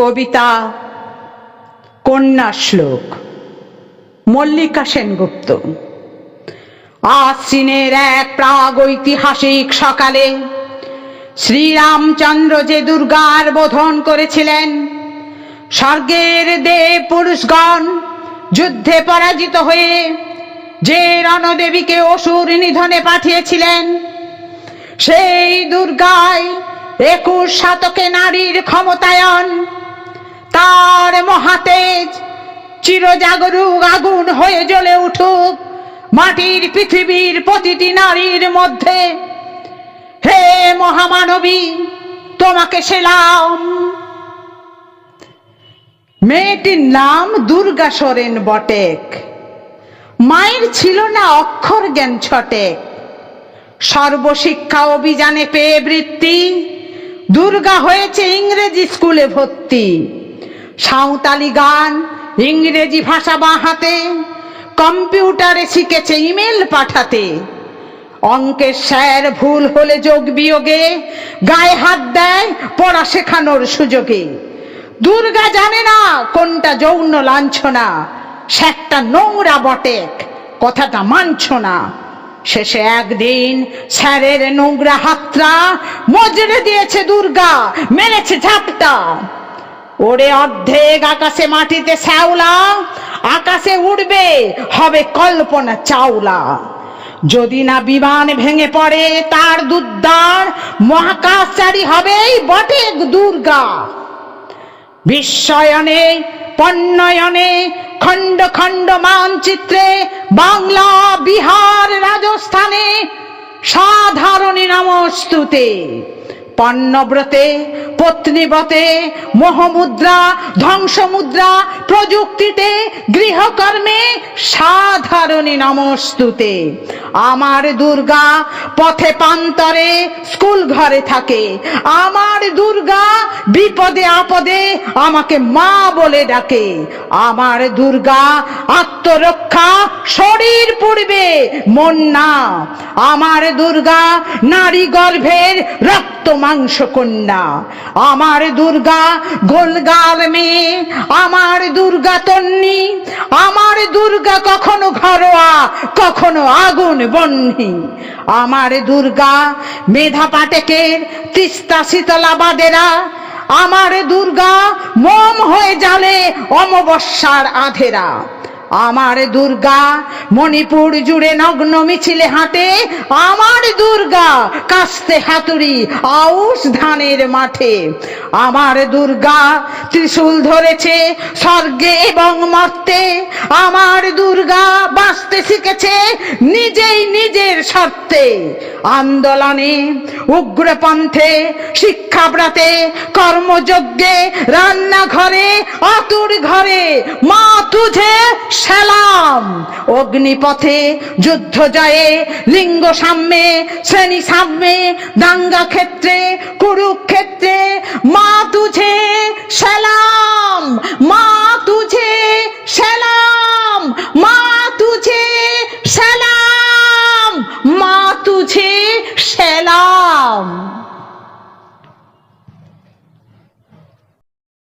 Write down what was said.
কবিতা কন্যা শ্লোক মল্লিকা সেনগুপ্ত। আশ্বিনের এক প্রাগ ঐতিহাসিক সকালে শ্রীরামচন্দ্র যে দুর্গার বোধন করেছিলেন, স্বর্গের দেব পুরুষগণ যুদ্ধে পরাজিত হয়ে যে রণদেবীকে অসুর নিধনে পাঠিয়েছিলেন, সেই দুর্গায় একুশ শতকে নারীর ক্ষমতায়ন তার মহাতেজ চিরজাগরুক আগুন হয়ে জ্বলে উঠুক মাটির পৃথিবীর প্রতিটি নারীর মধ্যে। হে মহামানবী, তোমাকে সেলাম। মেয়েটির নাম দুর্গা সোরেন বটেক। মায়ের ছিল না অক্ষর জ্ঞান ছটেক সর্বশিক্ষা অভিযানে পেয়ে বৃত্তি। দুর্গা হয়েছে ইংরেজি স্কুলে ভর্তি। সাঁওতালি গান, ইংরেজি ভাষা বাহাতে, কম্পিউটারে শিখেছে ইমেল পাঠাতে। অঙ্কের স্যার ভুল হলে যোগ বিয়োগে, গায়ে হাত দেয় পড়া শেখানোর সুযোগে। দুর্গা জানে না কোনটা যৌন লাঞ্ছনা সে একটা নোংরা বটেক কথাটা মানছ না। শেষে একদিন স্যারের নোংরা হাতটা মজরে দিয়েছে দুর্গা, মেরেছে ঝাপটা। ওরে অর্ধেক আকাশে মাটিতে শ্যাওলা, আকাশে উড়বে, হবে কল্পনা চাওলা। যদি না বিমান ভেঙে পড়ে, তার দুদ্দার মহাকাশচারী হবেই বটেক দুর্গা। বিস্ময়নে, পণ্যয়নে, খণ্ড খণ্ড মানচিত্রে, বাংলা, বিহার, রাজস্থানে, সাধারণী নমস্তুতে। পণ্যব্রতে, পত্নীব্রতে, মোহমুদ্রা, ধ্বংসমুদ্রা, প্রযুক্তিতে, গৃহকর্মে সাধারণী নমস্তুতে। আমার দুর্গা পথে পান্তরে স্কুল ঘরে থাকে। আমার দুর্গা বিপদে আপদে আমাকে মা বলে ডাকে। আমার দুর্গা আত্মরক্ষা শরীর পুড়বে, মন না। আমার দুর্গা নারী গর্ভের রক্ত মাংস কন্যা। আমার দুর্গা গোলগাল মেয়ে, আমার দুর্গা তন্নি, আমার দুর্গা কখনো ঘরোয়া, কখনো আগুন বন্যি আমার দুর্গা মেধা পাটেকের তিস্তা শীতলাবাদেরা আমার দুর্গা মোম হয়ে জালে অমাবস্যার আধেরা। আমার দুর্গা মণিপুর জুড়ে নগ্ন মিছিলে হাঁটে, আমার দুর্গা কাস্তে হাতুড়ি আউশ ধানের মাঠে। আমার দুর্গা ত্রিশূল ধরেছে স্বর্গে এবং মর্তে, আমার দুর্গা বাঁচতে শিখেছে নিজেই নিজের স্বার্থে। আন্দোলনে উগ্রপন্থে, শিক্ষাব্রাতে, কর্মযজ্ঞে, রান্নাঘরে আতুর ঘরে, মা তুঝে সালাম। অগ্নিপথে যুদ্ধ জয়ে লিঙ্গ সাম্যে শ্রেণি সাম্যে দাঙ্গা ক্ষেত্রে কুরুক্ষেত্রে মা তুঝে সালাম।